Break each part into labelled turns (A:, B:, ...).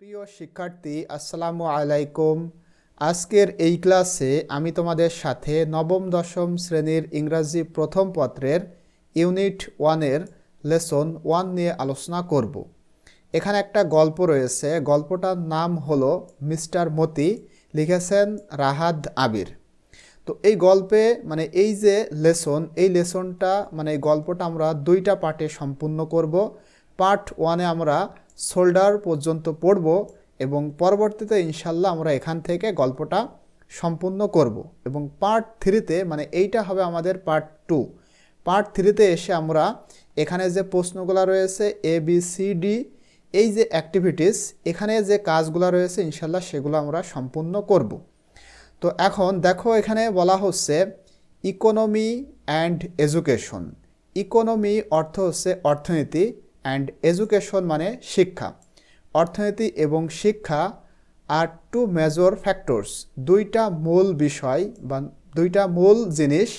A: প্রিয় শিক্ষার্থী, আসসালামু আলাইকুম। আজকের এই ক্লাসে আমি তোমাদের সাথে নবম, দশম শ্রেণির ইংরাজি প্রথম পত্রের ইউনিট ওয়ানের লেসন ওয়ান নিয়ে আলোচনা করব। এখানে একটা গল্প রয়েছে, গল্পটার নাম হলো মিস্টার মতি, লিখেছেন রাহাদ আবির। তো এই গল্পে মানে এই যে লেসন, এই লেসনটা মানে এই গল্পটা আমরা দুইটা পার্টে সম্পূর্ণ করব। পার্ট ওয়ানে আমরা শোল্ডার পর্যন্ত পড়ব এবং পরবর্তীতে ইনশাল্লাহ আমরা এখান থেকে গল্পটা সম্পূর্ণ করব এবং পার্ট থ্রিতে মানে এইটা হবে আমাদের পার্ট টু পার্ট থ্রিতে এসে আমরা এখানে যে প্রশ্নগুলো রয়েছে এ বি সি ডি এই যে অ্যাক্টিভিটিস এখানে যে কাজগুলো রয়েছে ইনশাল্লাহ সেগুলো আমরা সম্পূর্ণ করব। তো এখন দেখো এখানে বলা হচ্ছে ইকোনমি অ্যান্ড এডুকেশন ইকোনমি অর্থ হচ্ছে অর্থনীতি। অ্যান্ড এডুকেশন মানে শিক্ষা। অর্থনীতি এবং শিক্ষা আর টু মেজর ফ্যাক্টরস দুইটা মূল বিষয় বা দুইটা মূল জিনিস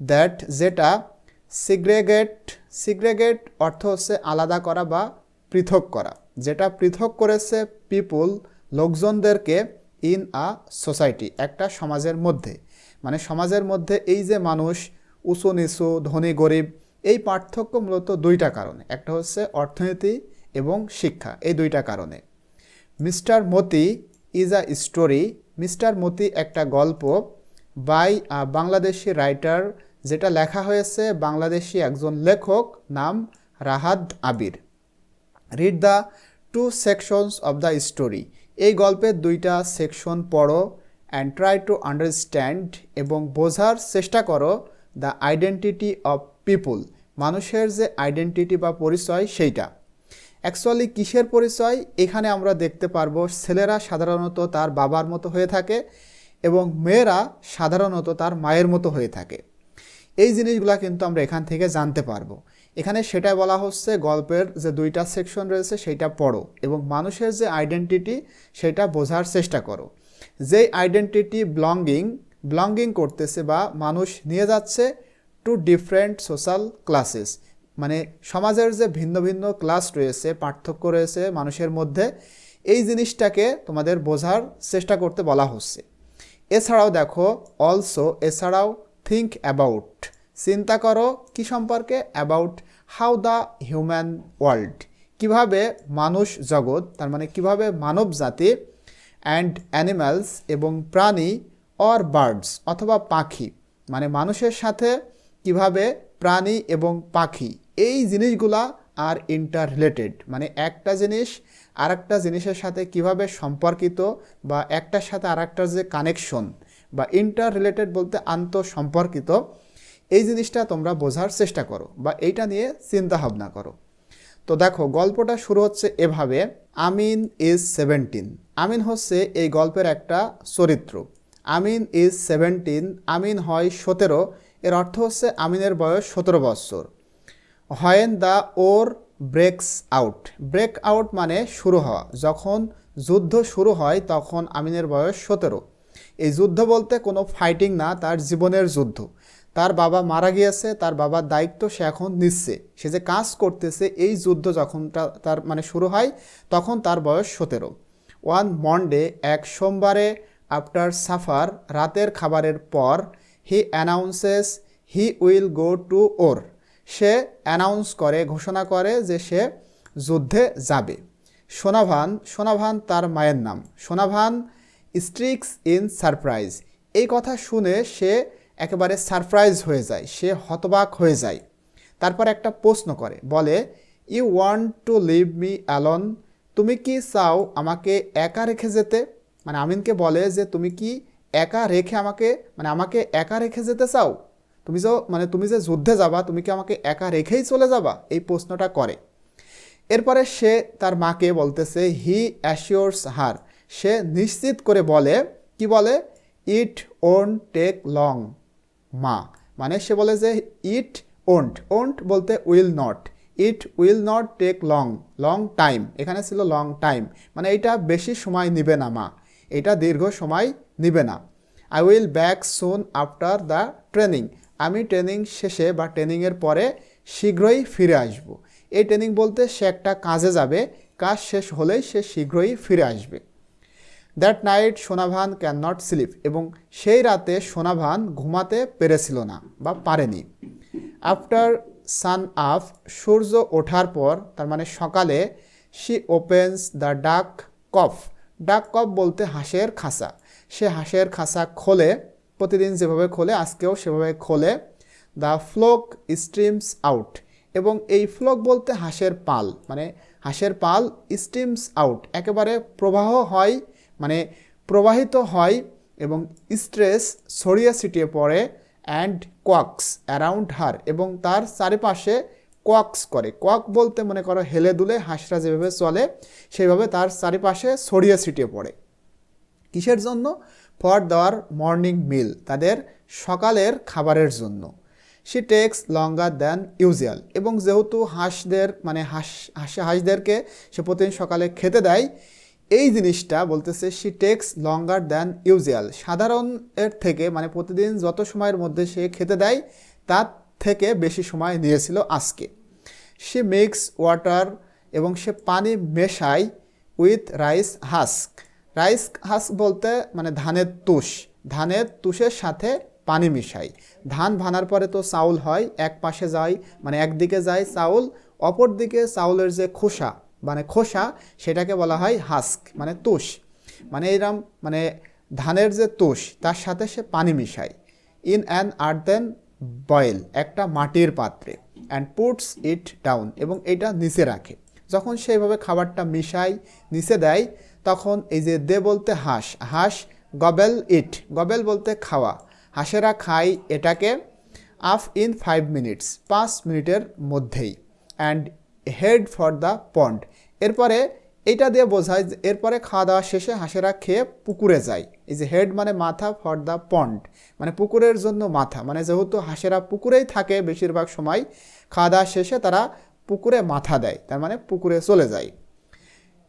A: দ্যাট যেটা সিগ্রেগেট সিগ্রেগেট অর্থ হচ্ছে আলাদা করা বা পৃথক করা। যেটা পৃথক করেছে পিপুল লোকজনদেরকে ইন আ সোসাইটি একটা সমাজের মধ্যে। মানে সমাজের মধ্যে এই যে মানুষ উঁচু নিচু, ধনী গরিব এই পার্থক্য মূলত দুইটা কারণে। একটা হচ্ছে অর্থনীতি এবং শিক্ষা, এই দুইটা কারণে। Mister Moti is a story. Mister Moti একটা গল্প বাই বাংলাদেশি রাইটার, যেটা লেখা হয়েছে বাংলাদেশি একজন লেখক নাম Rahat Abir. Read the two sections of the story এই গল্পের দুইটা সেকশন পড়ো অ্যান্ড ট্রাই টু আন্ডারস্ট্যান্ড এবং বোঝার চেষ্টা করো দ্য আইডেন্টিটি অফ পিপুল মানুষের যে আইডেন্টিটি বা পরিচয় সেইটা। অ্যাকচুয়ালি কিসের পরিচয়? এখানে আমরা দেখতে পারব ছেলেরা সাধারণত তার বাবার মতো হয়ে থাকে এবং মেয়েরা সাধারণত তার মায়ের মতো হয়ে থাকে। এই জিনিসগুলো কিন্তু আমরা এখান থেকে জানতে পারব। এখানে সেটাই বলা হচ্ছে গল্পের যে দুইটা সেকশন রয়েছে সেইটা পড়ো এবং মানুষের যে আইডেন্টিটি সেটা বোঝার চেষ্টা করো। যেই আইডেন্টিটি ব্লঙ্গিং ব্লঙ্গিং করতেছে বা মানুষ নিয়ে যাচ্ছে টু ডিফারেন্ট সোশ্যাল ক্লাসেস মানে সমাজের যে ভিন্ন ভিন্ন ক্লাস রয়েছে, পার্থক্য রয়েছে মানুষের মধ্যে, এই জিনিসটাকে তোমাদের বোঝার চেষ্টা করতে বলা হচ্ছে। এছাড়াও দেখো অলসো এছাড়াও থিঙ্ক অ্যাবাউট চিন্তা করো, কি সম্পর্কে? About how the human world কীভাবে মানুষ জগৎ, তার মানে কীভাবে মানব জাতি অ্যান্ড অ্যানিম্যালস এবং প্রাণী অর বার্ডস অথবা পাখি। মানে মানুষের সাথে কীভাবে প্রাণী এবং পাখি, এই জিনিসগুলা আর ইন্টার রিলেটেড মানে একটা জিনিস আর একটা জিনিসের সাথে কীভাবে সম্পর্কিত বা একটার সাথে আর একটার যে কানেকশন বা ইন্টার রিলেটেড বলতে আন্ত সম্পর্কিত এই জিনিসটা তোমরা বোঝার চেষ্টা করো বা এইটা নিয়ে চিন্তা ভাবনা করো। তো দেখো, গল্পটা শুরু হচ্ছে এভাবে, আমিন ইজ সেভেন্টিন আমিন হচ্ছে এই গল্পের একটা চরিত্র। আমিন ইজ সেভেন্টিন আমিন হয় সতেরো এর অর্থ হচ্ছে আমিনের বয়স সতেরো বৎসর when the war breaks out. Break out মানে শুরু হওয়া। যখন যুদ্ধ শুরু হয়, তখন আমিনের বয়স সতেরো। এই যুদ্ধ বলতে কোনো ফাইটিং না, তার জীবনের যুদ্ধ। তার বাবা মারা গিয়েছে, তার বাবার দায়িত্ব সে এখন নিচ্ছে। সে যে কাজ করতেছে, এই যুদ্ধ যখন তার মানে শুরু হয়, তখন তার বয়স সতেরো। ওয়ান মন্ডে, এক সোমবারে, আফটার সাফার, রাতের খাবারের পর he announces he will go to war say announce করে, ঘোষণা করে যে সে যুদ্ধে যাবে। সোনাভান সোনাভান তার মায়ের নাম। সোনাভান স্ট্রিক্স ইন সারপ্রাইজ এই কথা শুনে সে একেবারে সারপ্রাইজ হয়ে যায়, সে হতবাক হয়ে যায়। তারপর একটা প্রশ্ন করে, বলে you want to leave me alone তুমি কি চাও আমাকে একা রেখে যেতে? মানে আমিনকে বলে যে, তুমি কি একা রেখে আমাকে মানে আমাকে একা রেখে যেতে চাও? তুমি যে মানে তুমি যে যুদ্ধে যাবা, তুমি কি আমাকে একা রেখেই চলে যাবা? এই প্রশ্নটা করে। এরপরে সে তার মাকে বলতেছে হি অ্যাসিওরস হার সে নিশ্চিত করে বলে, কি বলে? ইট ওন টেক লং মা। মানে সে বলে যে ইট ওন্ট ওন্ট বলতে will not it will not take long long time এখানে ছিল লং টাইম মানে এটা বেশি সময় নিবে না, মা। এটা দীর্ঘ সময় নিবে না। I will back soon after the training আমি ট্রেনিং শেষে বা ট্রেনিংয়ের পরে শীঘ্রই ফিরে আসব। এই ট্রেনিং বলতে সে একটা কাজে যাবে, কাজ শেষ হলেই সে শীঘ্রই ফিরে আসবে। That night Sonabhan can not sleep এবং সেই রাতে সোনাভান ঘুমাতে পেরেছিল না বা পারেনি। আফটার সান আফ সূর্য ওঠার পর, তার মানে সকালে শি ওপেন্স দ্য ডাক কফ ডাক কফ বলতে হাঁসের খাঁচা। সে হাঁসের খাঁচা খোলে, প্রতিদিন যেভাবে খোলে, আজকেও সেভাবে খোলে। দ্য ফ্লোক স্ট্রিমস আউট এবং এই ফ্লোক বলতে হাঁসের পাল মানে হাঁসের পাল স্ট্রিমস আউট একেবারে প্রবাহ হয় মানে প্রবাহিত হয় এবং স্ট্রেস ছড়িয়ে ছিটিয়ে পড়ে অ্যান্ড কোয়াক্স অ্যারাউন্ড হার এবং তার চারিপাশে কোয়াক্স করে। কোয়াক বলতে মনে করো হেলে দুলে, হাঁসরা যেভাবে চলে সেইভাবে তার চারিপাশে ছড়িয়ে ছিটিয়ে পড়ে। কিসের জন্য? ফর দেওয়ার মর্নিং মিল, তাদের সকালের খাবারের জন্য। She takes longer than usual. এবং যেহেতু হাঁসদের মানে হাঁস হাঁস, হাঁসদেরকে সে প্রতিদিন সকালে খেতে দেয়, এই জিনিসটা বলতেছে she takes longer than usual. সাধারণ এর থেকে মানে প্রতিদিন যত সময়ের মধ্যে সে খেতে দেয়, তার থেকে বেশি সময় নিয়েছিল আজকে। সে মিক্স ওয়াটার এবং সে পানি মেশায় with rice husk. Rice husk বলতে মানে ধানের তুষ। ধানের তুষের সাথে পানি মিশাই ধান ভানার পরে তো চাউল হয়, এক পাশে যায় মানে একদিকে যায় চাউল, অপর দিকে চাউলের যে খোসা মানে খোসা, সেটাকে বলা হয় হাস্ক মানে তুষ। মানে এরম মানে ধানের যে তুষ, তার সাথে সে পানি মিশায়। ইন অ্যান আর্থেন বয়েল, একটা মাটির পাত্রে, অ্যান্ড পুটস ইট ডাউন, এবং এটা নিচে রাখে। যখন সেইভাবে খাবারটা মিশায়, নিচে দেয় তখন এই যে দে বলতে হাঁস হাঁস গবেল ইট। গবেল বলতে খাওয়া। হাঁসেরা খায় এটাকে আফ ইন ফাইভ মিনিটস, পাঁচ মিনিটের মধ্যেই। And head for the pond. এরপরে এটা দিয়ে বোঝায় যে এরপরে খাওয়া দাওয়া শেষে হাঁসেরা খেয়ে পুকুরে যায়। এই যে হেড মানে মাথা, ফর দ্য পন্ড। মানে পুকুরের জন্য মাথা। মানে যেহেতু হাঁসেরা পুকুরেই থাকে বেশিরভাগ সময়, খাওয়া দাওয়া শেষে তারা পুকুরে মাথা দেয়। তার মানে পুকুরে চলে যায়।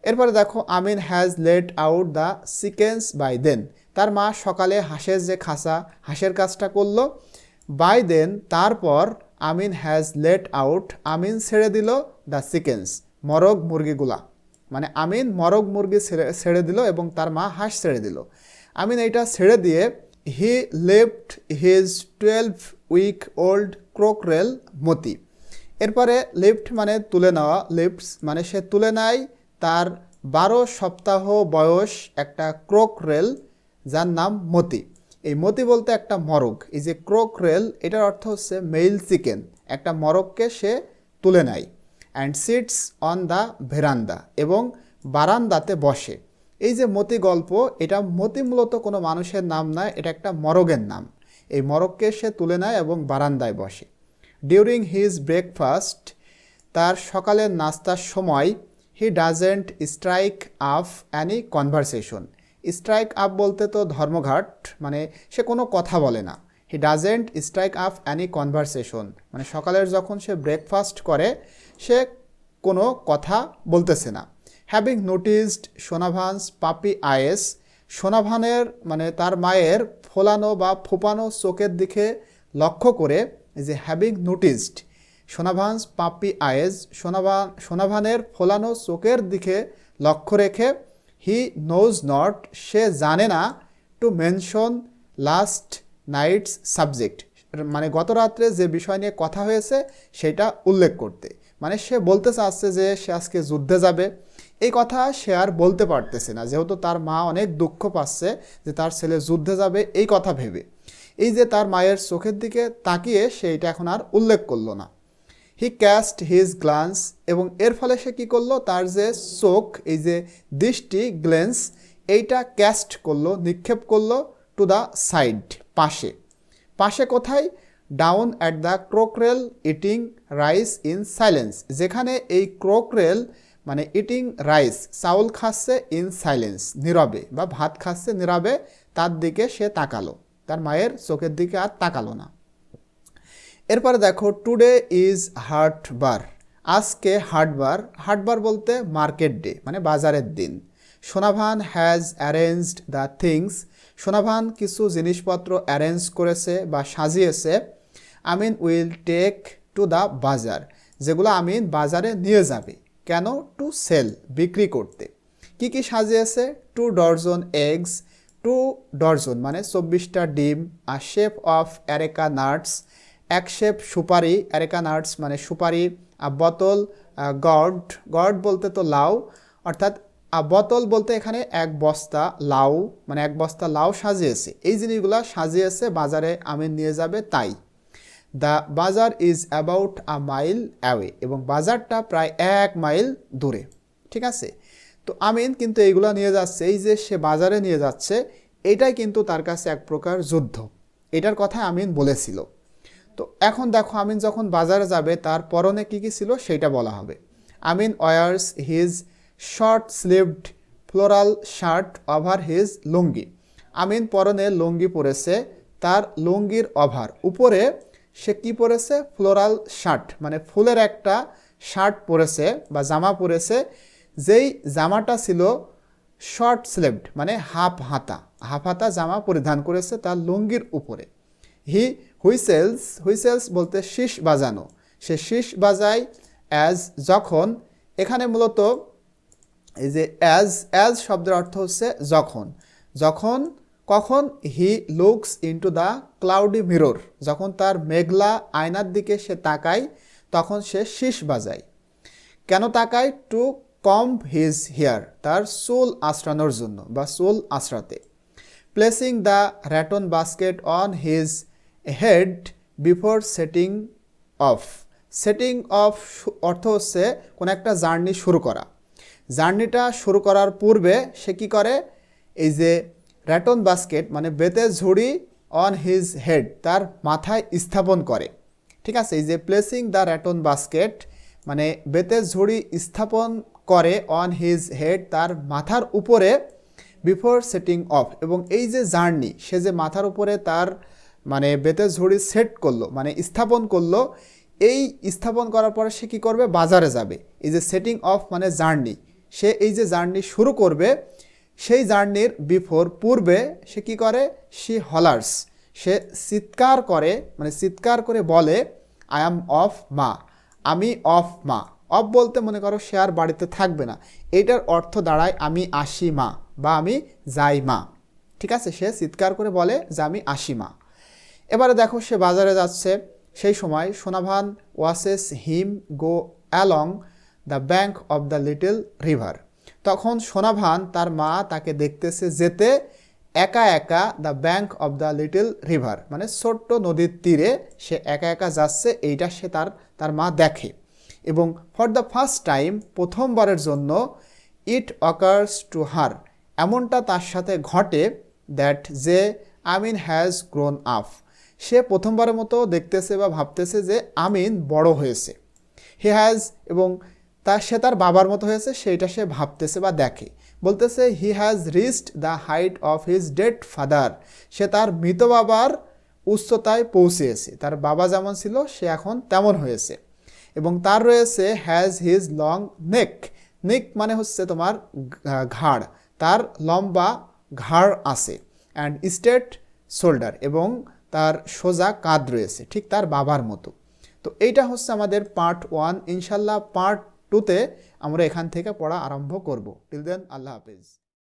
A: এরপরে দেখো, Amin has let out the sequence by then তার মা সকালে হাঁসের যে খাসা হাঁসের কাজটা করল। বাই দেন তারপর Amin has let out Amin ছেড়ে দিল দ্য সিকেন্স মরগ মুরগিগুলা। মানে আমিন মরগ মুরগি ছেড়ে ছেড়ে দিল এবং তার মা হাঁস ছেড়ে দিল। আমিন এইটা ছেড়ে দিয়ে he left his twelve week old cockerel Moti. এরপরে লিফট মানে তুলে নেওয়া লিফটস মানে সে তুলে নেয় তার বারো সপ্তাহ বয়স একটা ক্রোক রেল, যার নাম মতি। এই মতি বলতে একটা মরগ। এই যে ক্রোক রেল, এটার অর্থ হচ্ছে মেইল চিকেন একটা মরগকে সে তুলে নেয় and sits on the veranda এবং বারান্দাতে বসে। এই যে মতি গল্প, এটা মতি মূলত কোনো মানুষের নাম নয়, এটা একটা মরগের নাম। এই মরগকে সে তুলে নেয় এবং বারান্দায় বসে। ডিউরিং হিজ ব্রেকফাস্ট তার সকালের নাস্তার সময় he doesn't strike up any conversation strike up বলতে তো ধর্মঘাট মানে সে কোনো কথা বলে না। He doesn't strike up any conversation মানে সকালের যখন সে ব্রেকফাস্ট করে, সে কোনো কথা বলতেছে না। হ্যাভিং নোটিসড সোনাভান্স পাপি আয়েস সোনাভানের মানে তার মায়ের ফোলানো বা ফোপানো চোখের দিকে লক্ষ্য করে, যে হ্যাভিং নোটিসড সোনাভান্স পাপি আয়েজ সোনাভান সোনাভানের ফোলানো চোখের দিকে লক্ষ্য রেখে, হি নোজ নট, সে জানে না to mention last night's subject. মানে গত রাত্রে যে বিষয় নিয়ে কথা হয়েছে, সেটা উল্লেখ করতে। মানে সে বলতে চাচ্ছে যে সে আজকে যুদ্ধে যাবে। এই কথা সে আর বলতে পারতেছে না। যেহেতু তার মা অনেক দুঃখ পাচ্ছে যে তার ছেলে যুদ্ধে যাবে, এই কথা ভেবে। এই যে তার মায়ের চোখের দিকে তাকিয়ে সে এটা এখন আর উল্লেখ করল না। হি ক্যাস্ট হিজ গ্লান্স এবং এর ফলে সে কী করল? তার যে চোখ, এই যে দৃষ্টি গ্লেন্স এইটা ক্যাস্ট করল, নিক্ষেপ করল টু দ্য সাইড পাশে। পাশে কোথায়? Down at the cockerel eating rice in silence যেখানে এই ক্রোকরেল মানে ইটিং রাইস চাউল খাচ্ছে ইন সাইলেন্স নীরবে বা ভাত খাচ্ছে নীরবে, তার দিকে সে তাকালো। তার মায়ের চোখের দিকে আর তাকালো না। এরপরে দেখো টুডে ইজ হাটবার আজকে হাটবার হাটবার বলতে মার্কেট ডে মানে বাজারের দিন। Sonabhan has arranged the things Sonabhan কিছু জিনিসপত্র অ্যারেঞ্জ করেছে বা সাজিয়েছে। Amin will take to the bazaar, যেগুলো আমিন বাজারে নিয়ে যাবে। কেন? টু সেল বিক্রি করতে। কি কি সাজিয়েছে? Two dozen eggs two dozen মানে চব্বিশটা ডিম আর শেপ অফ অ্যারেকা নাটস এক শেপ সুপারি অ্যারেকা নাটস মানে সুপারি বোতল গড গড বলতে তো লাউ, অর্থাৎ বোতল বলতে এখানে এক বস্তা লাউ মানে এক বস্তা লাউ সাজিয়েছে। এই জিনিসগুলো সাজিয়েছে, বাজারে আমিন নিয়ে যাবে তাই। The bazaar is about a mile away এবং বাজারটা প্রায় এক মাইল দূরে, ঠিক আছে? তো আমিন কিন্তু এইগুলো নিয়ে যাচ্ছে, এই যে সে বাজারে নিয়ে যাচ্ছে, এটাই কিন্তু তার কাছে এক প্রকার যুদ্ধ। এটার কথা আমিন বলেছিল। তো এখন দেখো, আমিন যখন বাজারে যাবে, তার পরনে কী কী ছিল সেইটা বলা হবে। Amin wears his short sleeved floral shirt over his lungi. Amin পরনে লুঙ্গি পরেছে, তার লুঙ্গির ওভার উপরে সে কি পরেছে? ফ্লোরাল শার্ট মানে ফুলের একটা শার্ট পরেছে বা জামা পরেছে, যেই জামাটা ছিল শর্ট স্লিভড মানে হাফ হাতা। হাফ হাতা জামা পরিধান করেছে তার লুঙ্গির উপরে। হি হুইসেলস হুইসেলস বলতে শীষ বাজানো। সে শীষ বাজায় অ্যাজ যখন। এখানে মূলত এই যে অ্যাজ অ্যাজ শব্দের অর্থ হচ্ছে যখন। যখন, কখন he looks into the cloudy mirror যখন তার মেঘলা আয়নার দিকে সে তাকায়, তখন সে শীষ বাজায়। কেন তাকায়? টু কম হিজ হেয়ার তার চুল আশ্রানোর জন্য বা চুল আশ্রাতে। Placing the rattan basket on his head before setting off setting off অর্থ হচ্ছে কোনো একটা জার্নি শুরু করা। জার্নিটা শুরু করার পূর্বে সে কী করে? এই যে র্যাটন বাস্কেট মানে বেতের ঝুড়ি অন হিজ হেড তার মাথায় স্থাপন করে। ঠিক আছে? এই যে প্লেসিং দ্য র্যাটন বাস্কেট মানে বেতের ঝুড়ি স্থাপন করে অন হিজ হেড তার মাথার উপরে বিফোর সেটিং অফ এবং এই যে জার্নি সে যে মাথার উপরে তার মানে বেতের ঝুড়ি সেট করল মানে স্থাপন করল। এই স্থাপন করার পরে সে কী করবে? বাজারে যাবে। এই যে সেটিং অফ মানে জার্নি সে এই যে জার্নি শুরু করবে, সেই জার্নির বিফোর পূর্বে সে কি করে? সি হলার্স সে চিৎকার করে মানে চিৎকার করে বলে আই অ্যাম অফ মা। আমি অফ মা। অফ বলতে মনে করো সে আর বাড়িতে থাকবে না। এইটার অর্থ দাঁড়ায়, আমি আসি মা বা আমি যাই মা। ঠিক আছে? সে চিৎকার করে বলে যে, আমি আসি মা। এবারে দেখো সে বাজারে যাচ্ছে। সেই সময় Sonabhan, watches, him, go, along, the bank of the little river. তখন সোনাভান তার মা তাকে দেখতেছে যেতে একা একা the bank of the little river মানে ছোট্ট নদীর তীরে সে একা একা যাচ্ছে, এইটা সে তার তার মা দেখে। এবং ফর দ্য ফার্স্ট টাইম প্রথমবারের জন্য ইট অকার্স টু হার এমনটা তার সাথে ঘটে দ্যাট যে আমিন হ্যাজ গ্রোন আপ সে প্রথমবারের মতো দেখতেছে বা ভাবতেছে যে আমিন বড় হয়েছে। হি হ্যাজ এবং তা সে তার বাবার মতো হয়েছে, সেইটা সে ভাবতেছে বা দেখে। বলতেছে, he has reached the height of his dead father. সে তার মৃত বাবার উচ্চতায় পৌঁছেছে। তার বাবা যেমন ছিল, সে এখন তেমন হয়েছে। এবং তার রয়েছে has his long neck. Neck মানে হচ্ছে তোমার ঘাড়। তার লম্বা ঘাড় আছে। অ্যান্ড স্টেট শোল্ডার এবং তার সোজা কাঁধ রয়েছে, ঠিক তার বাবার মতো। তো এইটা হচ্ছে আমাদের পার্ট ওয়ান ইনশাল্লাহ পার্ট টুতে আমরা এখান থেকে পড়া আরম্ভ করব। টিল দেন আল্লাহ হাফেজ।